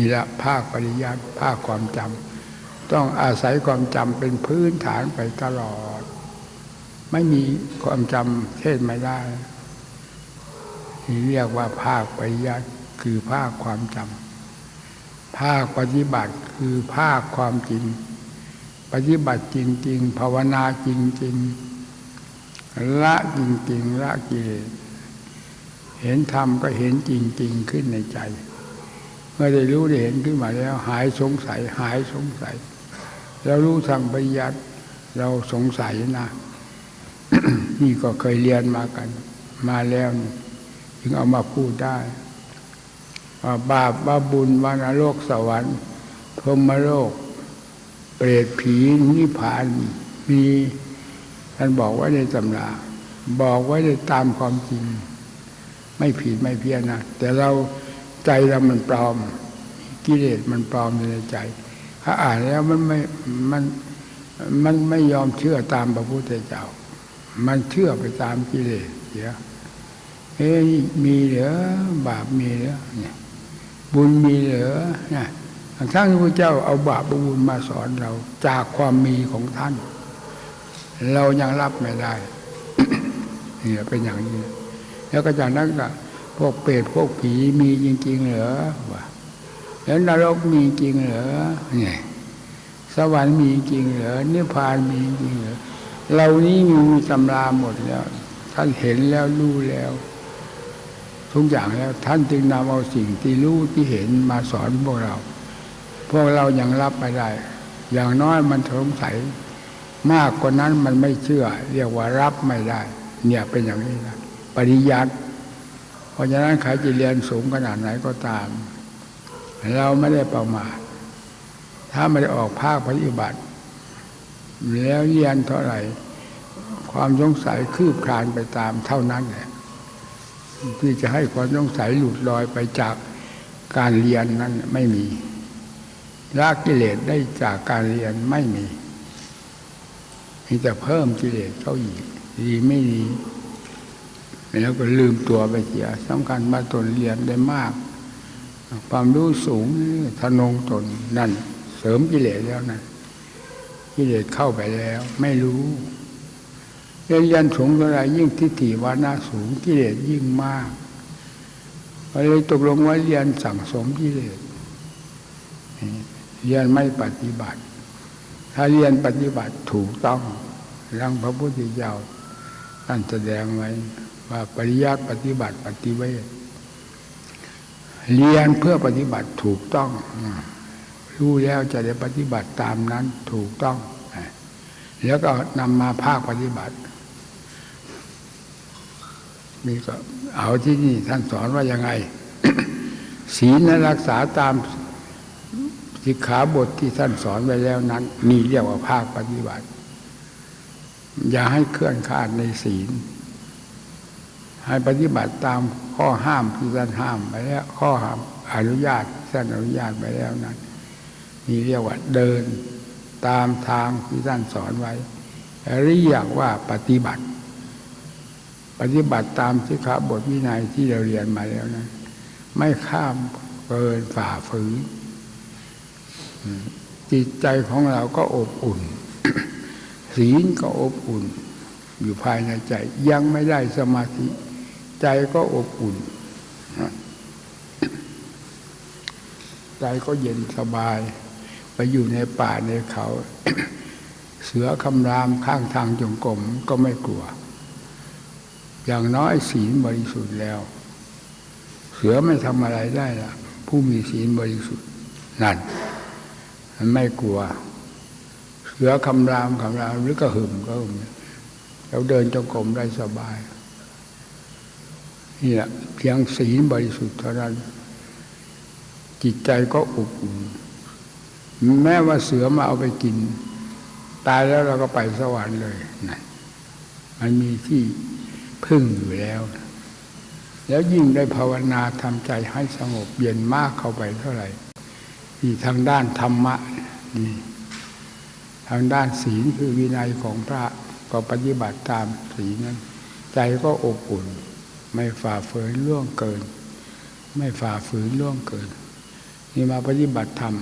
นี่ละภาคปริยัติภาคความจำต้องอาศัยความจำเป็นพื้นฐานไปตลอด ไม่มีความจำเทศไม่ได้ที่เรียกว่าภาคปริยัติคือภาคความจำภาคปฏิบัติคือภาคความจริง ปฏิบัติจริง ๆ ภาวนาจริง ๆ ละจริง ๆ ละกิเลสเห็นธรรมก็เห็นจริง ๆ ขึ้นในใจ มื่อได้รู้ได้เห็นขึ้นมาแล้ว หายสงสัย หายสงสัย เรารู้ทางปริยัติเราสงสัยนะ นี่ก็เคยเรียนมากัน มาแล้วจึงเอามาพูดได้ว่าบาปว่าบุญว่านรกสวรรค์พรหมโลก เปรตผีนิพพานมีท่านบอกไว้ในตำราบอกไว้ในตามความจริง ไม่ผิดไม่เพี้ยนนะแต่เรา ใจเรามันปลอม กิเลสมันปลอมอยู่ในใจถ้าอ่านแล้วมันไม่มันมันไม่ยอมเชื่อตามพระพุทธเจ้า มันเชื่อไปตามกิเลสเสียเอ้ยมีเหรือบาปมีเหรือเนี่ยบุญมีเหรือเนี่ยทั้งที่พระเจ้าเอาบาปบุญมาสอนเรา จากความมีของท่าน เรายังรับไม่ได้เนี่ยเป็นอย่างนี้ แล้วก็จากนั้นก็ พวกเปรตพวกผีมีจริง ๆ เหรอวะแล้วนรกมีจริงเหรอเนี่ยสวรรค์มีจริงเหรอนิพพานมีจริงเหรอเรานี้มีตำราหมดแล้วท่านเห็นแล้วรู้แล้ว ทุกอย่างแล้ว ท่านจึงนำเอาสิ่งที่รู้ที่เห็นมาสอนพวกเรา พวกเรายังรับไม่ได้ อย่างน้อยมันสงสัยมากกว่านั้นมันไม่เชื่อ เรียกว่ารับไม่ได้ เนี่ยเป็นอย่างนี้นะปริยัติ ราะฉะนั้นใครจะเรียนสูงขนาดไหนก็ตาม เราไม่ได้ประมาทถ้าไม่ได้ออกภาคปฏิบัติ แล้วเรียนเท่าไหร่ ความสงสัยคืบคลานไปตามเท่านั้นแหละที่จะให้ความสงสัยหลุดลอยไปจากการเรียนนั้นไม่มีละกิเลสได้จากการเรียนไม่มีมีแต่เพิ่มกิเลสเข้าอีกดีไม่ดี แล้วก็ลืมตัวไปเสียสำคัญมาตนเรียนได้มาก ความรู้สูงทนงตนนั่น เสริมกิเลสแล้วนะกิเลสเข้าไปแล้ว ไม่รู้เรียนยันสูงเท่าไรยิ่งทิฏฐิวานาสูงกิเลสยิ่งมากเลยตกลงว่าเรียนสั่งสมกิเลสเรียนไม่ปฏิบัติ ถ้าเรียนปฏิบัติถูกต้องรังพระพุทธเจ้าท่านแสดงไว้ ว่าปริยัติปฏิบัติปฏิเวทเรียนเพื่อปฏิบัติถูกต้อง รู้แล้วจะได้ปฏิบัติตามนั้นถูกต้อง แล้วก็นำมาภาคปฏิบัตินี่ก็เอาที่นี่ท่านสอนว่ายังไงศีลรักษาตามสิกขาบทที่ท่านสอนไว้แล้วนั้นนี่เรียกว่าภาคปฏิบัติ อย่าให้เคลื่อนคลาดในศีล ให้ปฏิบัติตามข้อห้ามที่ท่านห้ามไปแล้ว ข้อห้ามอนุญาตท่านอนุญาตไปแล้วนั้นนี่เรียกว่าเดินตามทางที่ท่านสอนไว้เรียกว่าปฏิบัติ ปฏิบัติตามสิกขาบทวินัยที่เราเรียนมาแล้วนะไม่ข้ามเกินฝ่าฝืนจิตใจของเราก็อบอุ่น ศีลก็อบอุ่น อยู่ภายในใจยังไม่ได้สมาธิ ใจก็อบอุ่น ใจก็เย็นสบาย ไปอยู่ในป่าในเขา เสือคำรามข้างทางจงกรมก็ไม่กลัว อย่างน้อยศีลบริสุทธิ์แล้ว เสือไม่ทำอะไรได้ละผู้มีศีลบริสุทธิ์นั่นมันไม่กลัว เสือคำรามคำรามหรือก็หึมก็หึมเราเดินจงกรมได้สบาย นี่แหละเพียงศีลบริสุทธิ์เท่านั้นจิตใจก็อบอุ่นแม้ว่าเสือมาเอาไปกิน ตายแล้วเราก็ไปสวรรค์เลยนั่นมันมีที่พึ่งอยู่แล้ว แล้วยิ่งได้ภาวนาทำใจให้สงบเย็นมากเข้าไปเท่าไหร่ที่ทางด้านธรรมะนี่ทางด้านศีลคือวินัยของพระก็ปฏิบัติตามศีลนั้น ใจก็อบอุ่น ไม่ฝ่าฝืนล่วงเกิน ไม่ฝ่าฝืนล่วงเกิน นี่มาปฏิบัติธรรม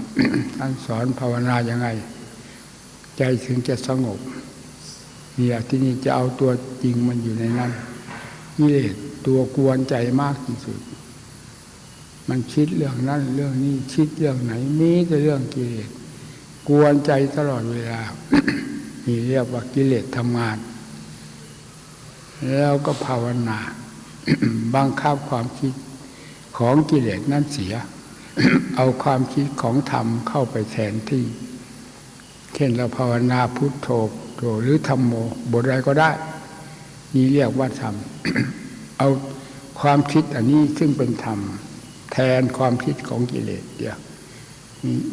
ท่านสอนภาวนายังไง ใจถึงจะสงบนี่ยที่นี่จะเอาตัวจริงมันอยู่ในนั้นกิเลสตัวกวนใจมากที่สุด มันคิดเรื่องนั้นเรื่องนี้คิดเรื่องไหนมีแต่เรื่องกิเลสกวนใจตลอดเวลานี่เรียกว่ากิเลสทำงาน แล้วก็ภาวนา บังคับความคิดของกิเลสนั้นเสีย เอาความคิดของธรรมเข้าไปแทนที่ เช่นเราภาวนาพุทโธโธหรือธรรมโมบทใดก็ได้ นี่เรียกว่าธรรม เอาความคิดอันนี้ซึ่งเป็นธรรม แทนความคิดของกิเลสเดียว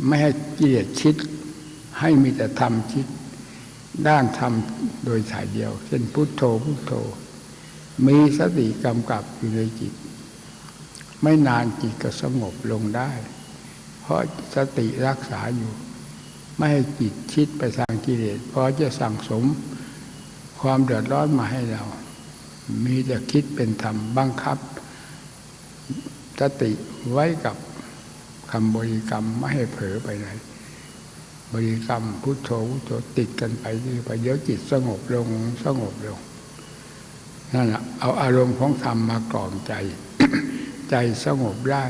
ไม่ให้กิเลสคิด ให้มีแต่ธรรมคิด ด้านธรรมโดยสายเดียว เช่นพุทโธพุทโธ มีสติกำกับอยู่ในจิต ไม่นานจิตก็สงบลงได้ เพราะสติรักษาอยู่ ไม่ให้จิตคิดไปทางกิเลสเพราะจะสั่งสมความเดือดร้อนมาให้เรา มีแต่คิดเป็นธรรมบังคับ สติไว้กับคำบริกรรมไม่ให้เผลอไปไหนบริกรรมพุทโธพุทโธติดกันไปเรื่อยไปเดี๋ยวจิตสงบลงสงบลง นั่นแหละเอาอารมณ์ของธรรมมากล่อมใจ ใจสงบได้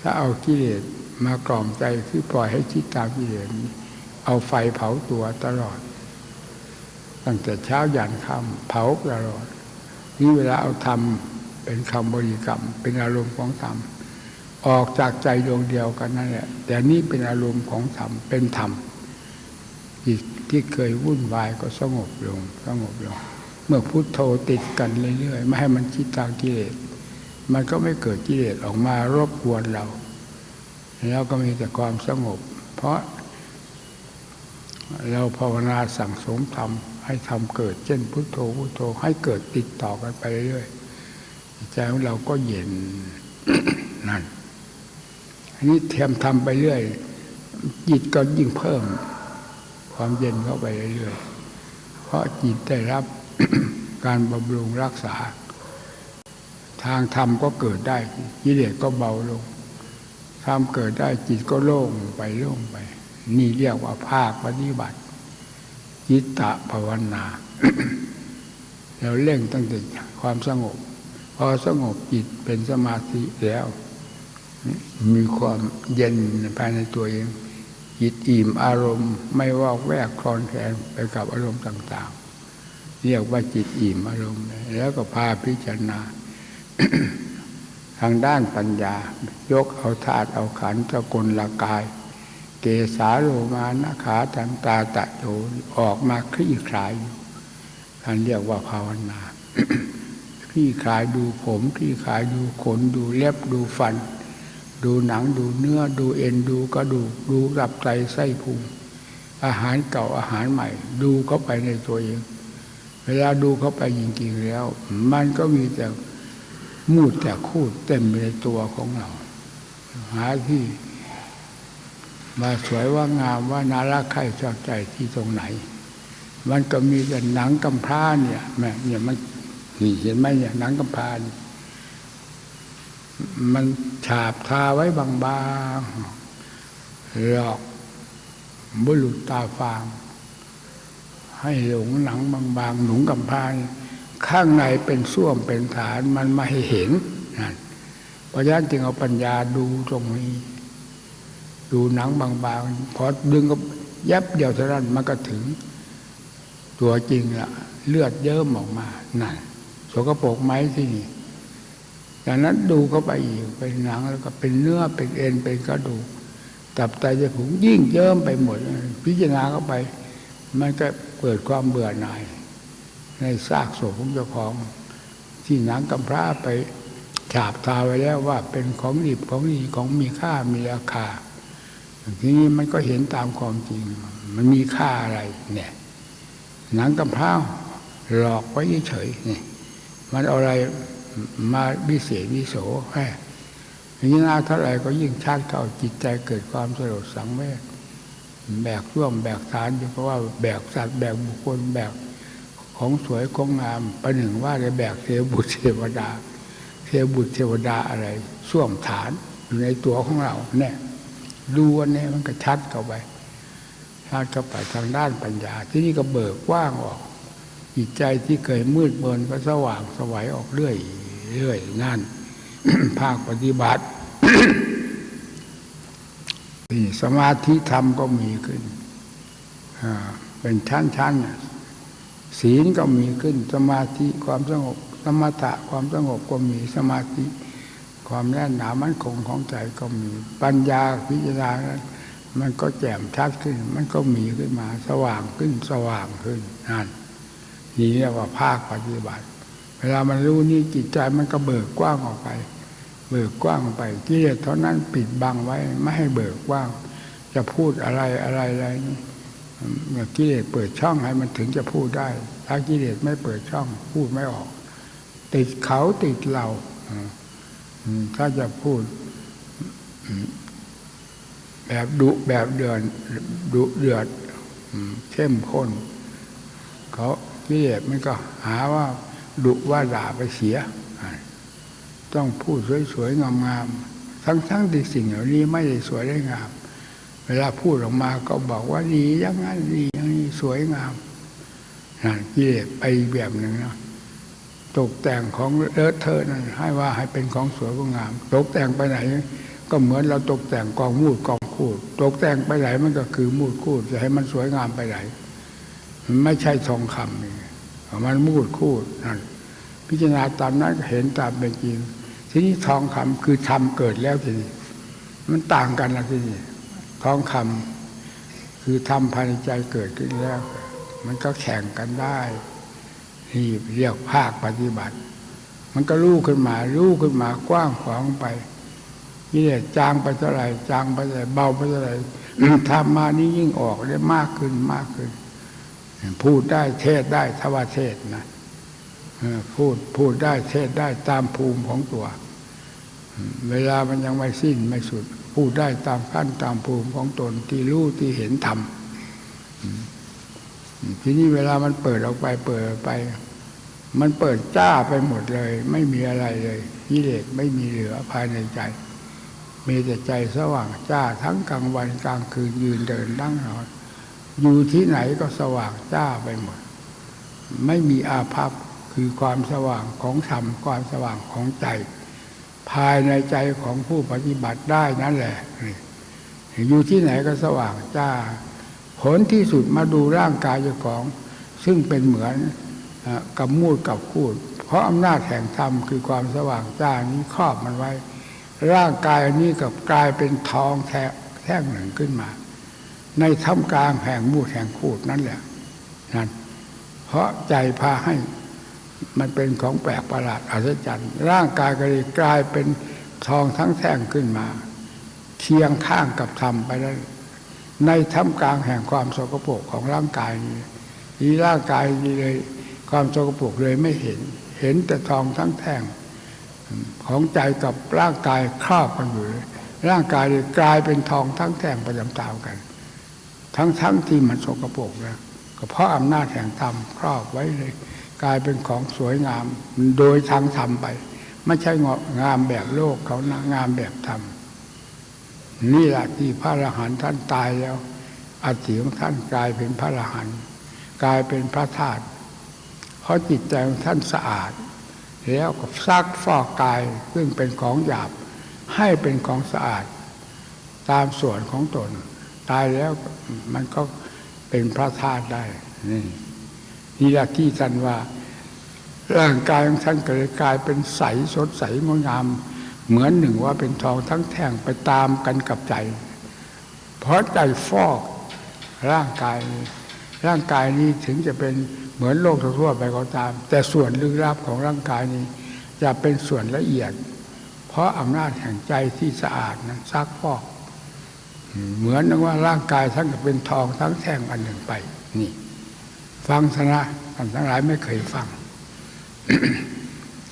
ถ้าเอากิเลสมากล่อมใจคือปล่อยให้คิดตามกิเลสเอาไฟเผาตัวตลอด ตั้งแต่เช้ายันค่ำเผาตลอด นี่เวลาเอาธรรมเป็นคำบริกรรม เป็นอารมณ์ของธรรมออกจากใจดวงเดียวกันนั่นแหละ แต่นี่เป็นอารมณ์ของธรรมเป็นธรรมจิตที่เคยวุ่นวายก็สงบลงสงบลง มื่อพุโทโธติดกันเรื่อยๆไม่ให้มันคิดตามกิเลสมันก็ไม่เกิดกิเลสออกมารบกวนเราแล้วก็มีแต่ความสงบ เพราะ เราภาวนาสั่งสมธรรมให้ทำเกิด เช่นพุโทโธพุโทโธให้เกิดติดต่อกันไปเรื่อยๆใจของเราก็เย็นนั่นอันนี้เทียมทำไปเรื่อยจิตก็ยิ่งเพิ่ม ความเย็นเข้าไปเรื่อยๆเพราะจิตได้รับ การบำรุงรักษา ทางธรรมก็เกิดได้กิเลสก็เบาลงธรรมเกิดได้จิตก็โล่งไปโล่งไป นี่เรียกว่าภาคปฏิบัติจิตตะภาวนาเราเร่งตั้งแต่ความสงบ พอสงบจิตเป็นสมาธิแล้ว มีความเย็นภายในตัวเองจิตอิ่มอารมณ์ไม่วอกแวกคลอนแคลนไปกับอารมณ์ต่าง เรียกว่าจิตอิ่มอารมณ์ แล้วก็พาพิจารณา ทางด้านปัญญา ยกเอาธาตุเอาขันธ์สกลละกาย เกสาโลมานะขาตันตาตะโจออกมาคลี่คลายอยู่ท่านเรียกว่าภาวนาคลี่คลายดูผมคลี่คลายดูขนดูเล็บดูฟัน ดูหนังดูเนื้อดูเอ็นดูกระดูกดูกับไตไส้พุงอาหารเก่าอาหารใหม่ ดูเข้าไปในตัวเอง เวลาดูเข้าไปจริงๆแล้ว มันก็มีแต่มูดแต่คูดเต็มในตัวของเรา หาที่มาสวยว่างามว่านารักใครชอบใจที่ตรงไหน มันก็มีแต่หนังกำพร้าเนี่ยแม่เนี่ยมันนี่เห็นไหมเนี่ยหนังกำพร้านี่มันฉาบทาไว้บางๆหลอกบุรุษตาฟาง ให้หลงหนังบางๆหนุงกำพรานข้างในเป็นส้วมเป็นฐานมันไม่ให้เห็นนั่นเพราะฉะนั้นจึงเอาปัญญาดูตรงนี้ ดูหนังบางๆพอดึงก็ยับเดียวเท่านั้นมันก็ถึง ตัวจริงละเลือดเยิ้มออกมานั่นสกปรกไหมที่นี่จากนั้นดูเข้าไปอีกเป็นหนังแล้วก็เป็นเนื้อเป็นเอ็นเป็นกระดูกตับไตจะผุงยิ่งเยิ้มไปหมด พิจารณาเข้าไป มันก็ เกิดความเบื่อหน่าย ในซากศพของเจ้าของ ที่หนังกำพร้าไปฉาบทาไว้แล้วว่าเป็นของดิบของดีของมีค่ามีราคาทีนี้มันก็เห็นตามความจริง มันมีค่าอะไร เนี่ยหนังกำพร้าหลอกไว้เฉยๆนี่มันเอาอะไรมาวิเศษวิโสแค่อย่งนี้นาเท่าไหร่ก็ยิ่งชาติเข้าจิตใจเกิดความสลดสังเวช แบกร่วมแบกฐานอยู่เพราะว่าแบกสัตว์แบกบุคคลแบกของสวยของงามประหนึ่งว่าได้แบกเทวบุตรเทวดา เทวบุตรเทวดาอะไรส่วมฐานอยู่ในตัวของเราเนี่ยดูอันนี้มันก็ชัดเข้าไปชัดเข้าไปทางด้านปัญญา ที่นี่ก็เบิกกว้างออกจิตใจที่เคยมืดเมินก็สว่างสวัยออกเรื่อยเรื่อยนั่นภาคปฏิบัติ นี่สมาธิธรรมก็มีขึ้นเป็นชั้นๆน่ะศีลก็มีขึ้น สมาธิความสงบสมถะความสงบก็มีสมาธิ ความแน่นหนามั่นคงของใจก็มี ปัญญาพิจารณามันก็แจ่มชัดขึ้น มันก็มีขึ้นมา สว่างขึ้นสว่างขึ้นนั่นนี่เรียกว่าภาคปฏิบัติ เวลามันรู้นี่จิตใจมันก็เบิกกว้างออกไป เบิกกว้างไปกิเลสเท่านั้นปิดบังไว้ไม่ให้เบิกกว้าง จะพูดอะไรอะไรอะไรนี่เมื่อกิเลสเปิดช่องให้มันถึงจะพูดได้ ถ้ากิเลสไม่เปิดช่อง พูดไม่ออก ติดเขาติดเราถ้าจะพูด แบบดุแบบเดือดดุเดือดเข้มข้นเขากิเลสมันก็หาว่าดุว่าด่าไปเสีย ต้องพูดสวยๆงามๆทั้งๆที่สิ่งเหล่านี้ไม่ได้สวยได้งาม เวลาพูดออกมาก็บอกว่าดีอย่างนั้นดีอย่างนี้สวยงามนั่นกิเลสไปแบบหนึ่งนะตกแต่งของเลอะเทอะนั่นให้ว่าให้เป็นของสวยก็งาม ตกแต่งไปไหน ก็เหมือนเราตกแต่งกองมูดกองคูด ตกแต่งไปไหนมันก็คือมูดคูดจะให้มันสวยงามไปไหนมันไม่ใช่ทองคำนี่มันมูดคูดนั่นพิจารณาตามนั้นเห็นตามเป็นจริง ทีนี้ทองคำคือธรรมเกิดแล้วทีนี้มันต่างกันละทีนี้ทองคำคือธรรมภายในใจเกิดขึ้นแล้ว มันก็แข่งกันได้นี่เรียกภาคปฏิบัติ มันก็รู้ขึ้นมารู้ขึ้นมากว้างขวางไปนี่แหละจางไปเท่าไหร่จางไปเท่าไหร่เบาไปเท่าไหร่ทำมานี้ยิ่งออกได้มากขึ้นมากขึ้น พูดได้เทศได้ทว่าเทศนะ พูดพูดได้เทศได้ตามภูมิของตัว เวลามันยังไม่สิ้นไม่สุด พูดได้ตามขั้นตามภูมิของตนที่รู้ที่เห็นธรรมทีนี้เวลามันเปิดออกไปเปิดไป มันเปิดจ้าไปหมดเลย ไม่มีอะไรเลยกิเลสไม่มีเหลือภายในใจ มีแต่ใจสว่างจ้าทั้งกลางวันกลางคืนยืนเดินนั่งนอนอยู่ที่ไหนก็สว่างจ้าไปหมด ไม่มีอาภัพ คือความสว่างของธรรมความสว่างของใจ ภายในใจของผู้ปฏิบัติได้นั่นแหละนี่อยู่ที่ไหนก็สว่างจ้า ผลที่สุดมาดูร่างกายเจ้าของ ซึ่งเป็นเหมือนกับมูดกับคูด เพราะอำนาจแห่งธรรมคือความสว่างจ้านี้ครอบมันไว้ ร่างกายนี้กับกลายเป็นทองแท่แท่งหนึ่งขึ้นมา ในท่ามกลางแห่งมูดแห่งคูดนั่นแหละนั่นเพราะใจพาให้ มันเป็นของแปลกประหลาดอัศจรรย์ ร่างกายก็เลยกลายเป็นทองทั้งแท่งขึ้นมา เคียงข้างกับธรรมไปแล้ในท่ามกลางแห่งความสกปรกของร่างกายนี้นี่ร่างกายนี้เลยความสกปรกเลยไม่เห็น เห็นแต่ทองทั้งแท่งของใจกับร่างกายครอบกันอยู่ร่างกายเลยกลายเป็นทองทั้งแท่งประจำตามกัน ทั้งทั้งที่มันสกปรกนะก็เพราะอำนาจแห่งธรรมครอบไว้เลย กลายเป็นของสวยงามโดยทางธรรมไป ไม่ใช่งงามแบบโลกเขานะงามแบบธรรมนี่แหละที่พระอรหันต์ท่านตายแล้วอัฐิของท่านกลายเป็นพระอรหันต์กลายเป็นพระธาตุเพราะจิตใจของท่านสะอาด แล้วก็ซักฟอกกายซึ่งเป็นของหยาบให้เป็นของสะอาด ตามส่วนของตน ตายแล้วมันก็เป็นพระธาตุได้นี่ นี่แหละที่ท่านว่า ร่างกายของท่านก็เลยกลายเป็นใสสดใสงดงาม เหมือนหนึ่งว่าเป็นทองทั้งแท่งไปตามกันกับใจ เพราะใจฟอกร่างกาย ร่างกายนี้ถึงจะเป็นเหมือนโลกทั่วไปก็ตาม แต่ส่วนลึกลับของร่างกายนี้จะเป็นส่วนละเอียด เพราะอำนาจแห่งใจที่สะอาดนั้นซักฟอก เหมือนนึกว่าร่างกายทั้งเป็นทองทั้งแท่งอันหนึ่งไปนี่ ฟังสนะท่านทั้งหลายไม่เคยฟัง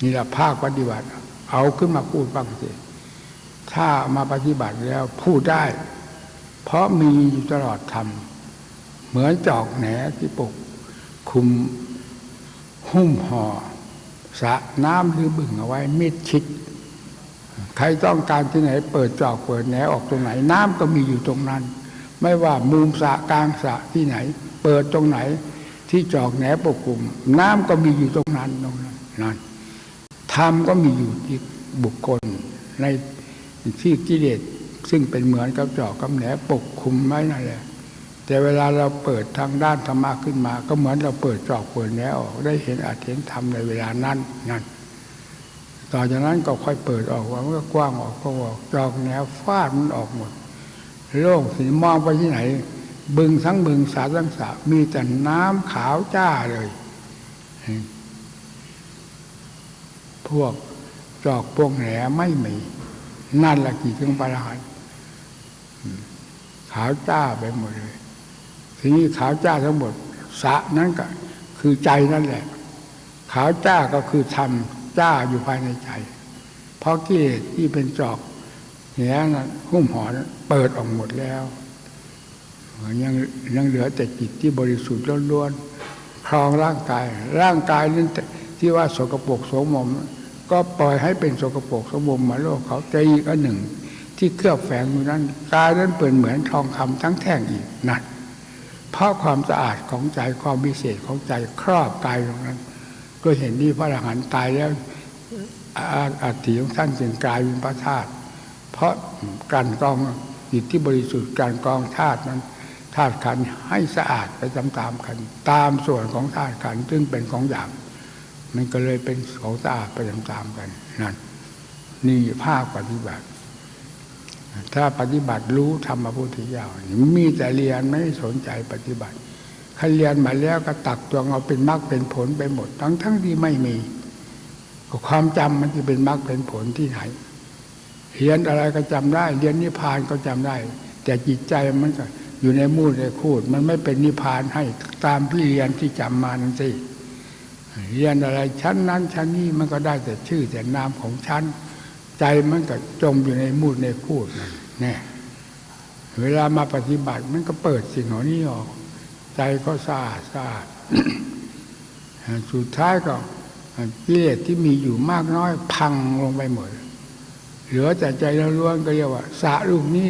นี่แหละภาคปฏิบัติ เอาขึ้นมาพูดบ้างสิถ้ามาปฏิบัติแล้วพูดได้ เพราะมีอยู่ตลอดธรรมเหมือนจอกแหนที่ปก คุมหุ้มห่อสะน้ำหรือบึ่งเอาไว้มิดชิด ใครต้องการที่ไหน เปิดจอกเปิดแหนออกตรงไหน น้ำก็มีอยู่ตรงนั้น ไม่ว่ามุมสะกลางสะที่ไหน เปิดตรงไหน ที่จอกแหนปกคลุม น้ำก็มีอยู่ตรงนั้นตรงนั้นนั่นธรรมก็มีอยู่ที่บุคคลในที่กิเลสซึ่งเป็นเหมือนกับจอกกับแหนปกคลุมไว้นั่นแหละแต่เวลาเราเปิดทางด้านธรรมะขึ้นมา ก็เหมือนเราเปิดจอกเปิดแหนออกได้เห็นอาจเห็นธรรมในเวลานั้นนั่นต่อจากนั้นก็ค่อยเปิดออกว่ามันก็กว้างออกก็ออกจอกแนวฟาดมันออกหมด โล่งสีมองไปที่ไหน บึงทั้งบึงสาทั้งสามีแต่น้ำขาวจ้าเลย พวกจอกพวกแหนไม่มี นั่นละกี่ถึงประหลาดขาวจ้าไปหมดเลย ทีนี้ขาวจ้าทั้งหมด สะนั้นก็ คือใจนั่นแหละ ขาวจ้าก็คือธรรมจ้าอยู่ภายในใจ เพราะกิเลสที่เป็นจอกเนี้นหุ้มห่อนเปิดออกหมดแล้ว ยังยังเหลือแต่จิตที่บริสุทธิ์ล้วนๆครองร่างกาย ร่างกายนั้นที่ว่าสกปรกโสมม ก็ปล่อยให้เป็นสกปรกสมมมาโลกเขาใจอีกอันหนึ่ง ที่เคลือบแฝงอยู่นั้นกายนั้นเปิดเหมือนทองคำทั้งแท่งอีกนั่นเพราะความสะอาดของใจความพิเศษของใจครอบกายตรงนั้น ก็เห็นนี่พระอรหันต์ตายแล้วอัฐิของท่านจึงกลายเป็นพระธาตุเพราะการกองจิตที่บริสุทธิ์การกองธาตุนั้นาตุขันให้สะอาดไปตามๆกัน ตามส่วนของธาตุขันซึ่งเป็นของหยาบมันก็เลยเป็นของสะอาดไปตามๆกันนั่นนี่ภาคปฏิบัติ ถ้าปฏิบัติรู้ธรรมพุทธเจ้ามีแต่เรียนไม่สนใจปฏิบัติใครเรียนมาแล้วก็ตักตวงเอาเป็นมรรคเป็นผลไปหมด ทั้งทั้งที่ไม่มีความจำมันจะเป็นมรรคเป็นผลที่ไหนเรียนอะไรก็จำได้ เรียนนิพพานก็จำได้ แต่จิตใจมันก็ อยู่ในมูดในคูด มันไม่เป็นนิพพานให้ตามที่เรียนที่จำมานั่นสิเรียนอะไรชั้นนั้นชั้นนี้มันก็ได้แต่ชื่อแต่นามของชั้น ใจมันก็จมอยู่ในมูดในคูดนั่นแน่เวลามาปฏิบัติมันก็เปิดสิ่งเหล่านี้ออก ใจก็สะอาดสะอาดสุดท้ายก็กิเลสที่มีอยู่มากน้อยพังลงไปหมด เหลือแต่ใจล้วนก็เรียกว่าสะลูกนี้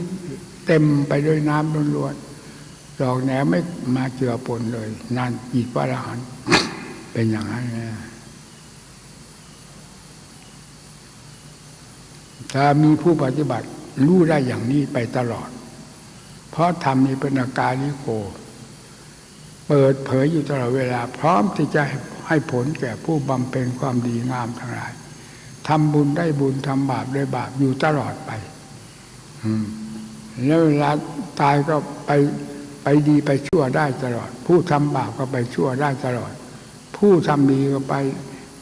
เต็มไปด้วยน้ำล้วนๆดอกแหนไม่มาเจือปนเลย นานจิตพระอรหันต์เป็นอย่างนั้นนะถ้ามีผู้ปฏิบัติรู้ได้อย่างนี้ไปตลอด เพราะธรรมนี้เป็นอาการลิโก เปิดเผยอยู่ตลอดเวลา พร้อมที่จะให้ผลแก่ผู้บำเพ็ญความดีงามทั้งหลายทำบุญได้บุญทำบาปได้บาปอยู่ตลอดไป อืม แล้วเวลาตายก็ไปไปดีไปชั่วได้ตลอด ผู้ทำบาปก็ไปชั่วได้ตลอด ผู้ทำดีก็ไป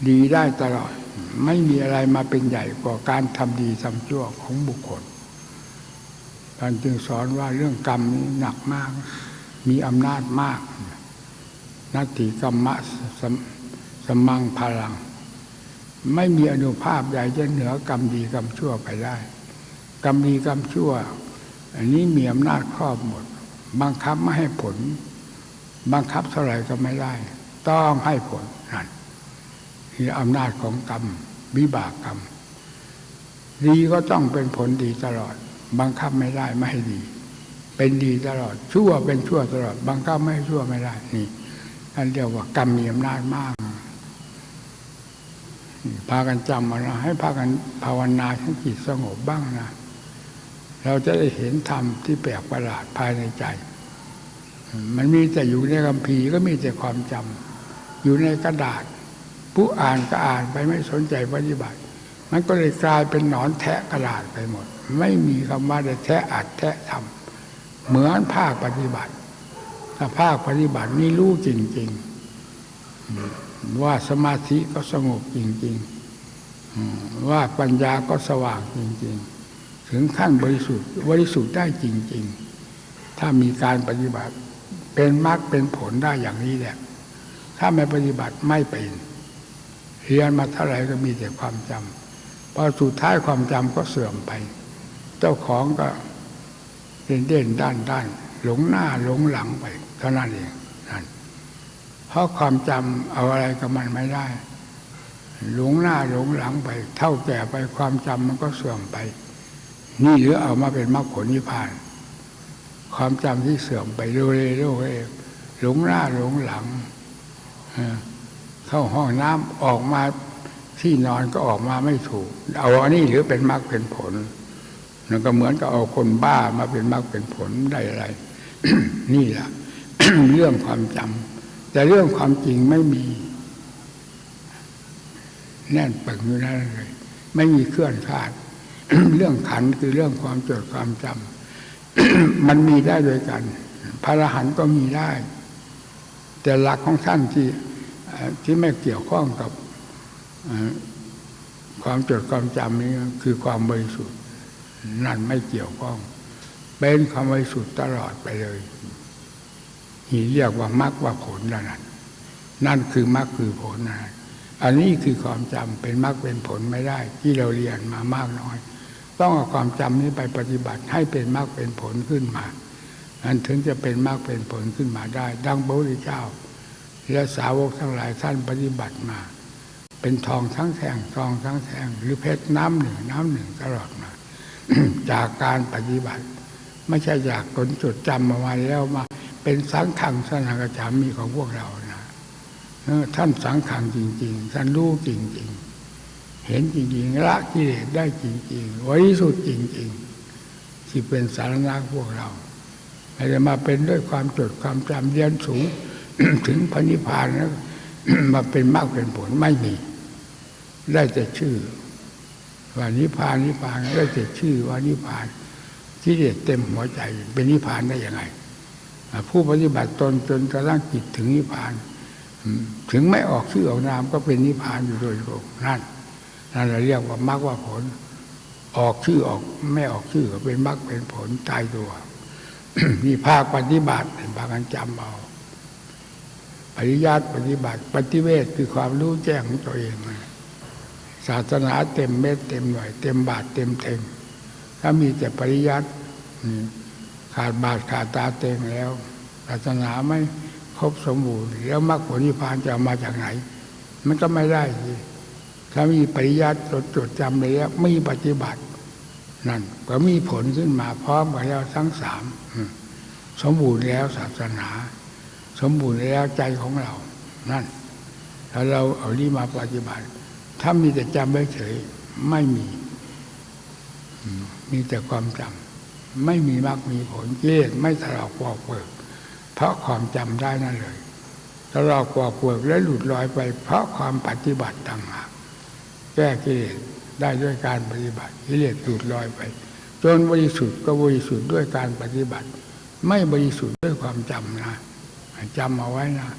ดีได้ตลอด ไม่มีอะไรมาเป็นใหญ่กว่าการทำดีทำชั่วของบุคคลท่านจึงสอนว่าเรื่องกรรมนี้หนักมาก มีอำนาจมากนัตถิกรรมะสมสมังพลัง ไม่มีอนุภาพใหญ่จะเหนือกรรมดีกรรมชั่วไปได้ กรรมดีกรรมชั่ว อันนี้มีอำนาจครอบหมด บังคับไม่ให้ผล บังคับเท่าไหร่ก็ไม่ได้ ต้องให้ผลนั่นคืออำนาจของกรรมวิบากกรรม ดีก็ต้องเป็นผลดีตลอด บังคับไม่ได้ไม่ให้ดี เป็นดีตลอด ชั่วเป็นชั่วตลอด บังคับไม่ให้ชั่วไม่ได้นี่ท่านเรียกว่ากรรมมีอำนาจมากพากันจำมานะให้พากันภาวนาให้จิตสงบบ้างนะ เราจะได้เห็นธรรมที่แปลกประหลาดภายในใจ มันมีแต่อยู่ในคำพีก็มีแต่ความจำอยู่ในกระดาษ ผู้อ่านก็อ่านไปไม่สนใจปฏิบัติ มันก็เลยกลายเป็นหนอนแทะกระดาษไปหมด ไม่มีคำว่าได้แทะอัดแทะทำเหมือนภาคปฏิบัติถ้าภาคปฏิบัตินี่รู้จริง ๆ ว่าสมาธิก็สงบจริง ๆ ว่าปัญญาก็สว่างจริง ๆ ถึงขั้นบริสุทธิ์บริสุทธิ์ได้จริง ๆ ถ้ามีการปฏิบัติ เป็นมรรคเป็นผลได้อย่างนี้แหละ ถ้าไม่ปฏิบัติไม่เป็นเรียนมาเท่าไหร่ก็มีแต่ความจำพอสุดท้ายความจำก็เสื่อมไป เจ้าของก็เด่นเด่นด้านด้านหลงหน้าหลงหลังไปเท่านั้นเองนั่นเพราะความจำเอาอะไรกับมันไม่ได้ หลงหน้าหลงหลังไป เท่าแก่ไปความจำมันก็เสื่อมไป นี่หรือเอามาเป็นมรรคผลนิพพาน ความจำที่เสื่อมไปเร็วๆเร็วๆหลงหน้าหลงหลัง เข้าห้องน้ำออกมาที่นอนก็ออกมาไม่ถูก เอาอันนี้หรือเป็นมรรคเป็นผลมันก็เหมือนกับเอาคนบ้ามาเป็นมรรคเป็นผลได้อะไร นี่แหละเรื่องความจำแต่เรื่องความจริงไม่มี แน่นปึกอยู่นั่นเลย ไม่มีเคลื่อนคลาด เรื่องขันคือเรื่องความจดความจำมันมีได้ด้วยกัน พระอรหันต์ก็มีได้ แต่หลักของท่านที่ที่ไม่เกี่ยวข้องกับความจดความจำนี้คือความบริสุทธิ์นั่นไม่เกี่ยวข้อง เป็นความบริสุทธิ์ตลอดไปเลยนี่เรียกว่ามรรคว่าผลนั่นนั่นคือมรรคคือผลน่ะ อันนี้คือความจำเป็นมรรคเป็นผลไม่ได้ ที่เราเรียนมามากน้อย ต้องเอาความจำนี้ไปปฏิบัติให้เป็นมรรคเป็นผลขึ้นมาอันถึงจะเป็นมรรคเป็นผลขึ้นมาได้ ดังพระพุทธเจ้า และสาวกทั้งหลายท่านปฏิบัติมา เป็นทองทั้งแท่งทองทั้งแท่งหรือเพชรน้ำหนึ่งน้ำหนึ่งตลอดมาจากการปฏิบัติ ไม่ใช่จากคนจดจำมาไว้แล้วมา เป็นสังขังสนากจามีของพวกเรา ท่านสังขังจริง ๆ ท่านรู้จริง ๆ เห็นจริงๆละกิเลสได้จริงๆบริสุทธิ์จริง ๆ ที่เป็นสารณะพวกเราไม่ได้มาเป็นด้วยความจดความจำเรียนสูงถึงพระนิพพานแล้วมาเป็นมากเป็นผลไม่มี ได้แต่ชื่อ ว่านิพพานนิพพานได้แต่ชื่อว่านิพพานที่เด็ดเต็มหัวใจ เป็นนิพพานได้ยังไง ผู้ปฏิบัติตนจนกระทั่งจิตถึงนิพพาน ถึงไม่ออกชื่อออกนามก็เป็นนิพพานอยู่โดยตรงนั่นนั่นเราเรียกว่ามรรคว่าผล ออกชื่อออกไม่ออกชื่อก็เป็นมรรคเป็นผลตายตัวนี่ภาคปฏิบัติเป็นภาคการจำเอาปริยัติปฏิบัติ ปฏิเวทคือความรู้แจ้งของตัวเองศาสนาเต็มเม็ดเต็มหน่วย เต็มบาทเต็มเต็งถ้ามีแต่ปริยัติขาดบาทขาดตาเต็งแล้วศาสนาไม่ ครบสมบูรณ์ แล้วมรรคผลนิพพานจะมาจากไหน มันก็ไม่ได้สิถ้ามีปริยัติจดจดจำเลยแล้วไม่ปฏิบัตินั่นก็มีผลขึ้นมาพร้อมกันแล้วทั้งสามสมบูรณ์แล้วศาสนา สมบูรณ์แล้วใจของเรา นั่นแล้วเราเอานี่มาปฏิบัติ ถ้ามีแต่จำไว้เฉยไม่มี มีแต่ความจำไม่มีมรรคมีผลกิเลสไม่ถลอกปอกเปิก เพราะความจำได้นั่นเลยถลอกปอกเปิกและหลุดลอยไป เพราะความปฏิบัติต่างหากแก้กิเลสได้ด้วยการปฏิบัติกิเลสหลุดลอยไป จนบริสุทธิ์ก็บริสุทธิ์ด้วยการปฏิบัติ ไม่บริสุทธิ์ด้วยความจำนะจำเอาไว้นะ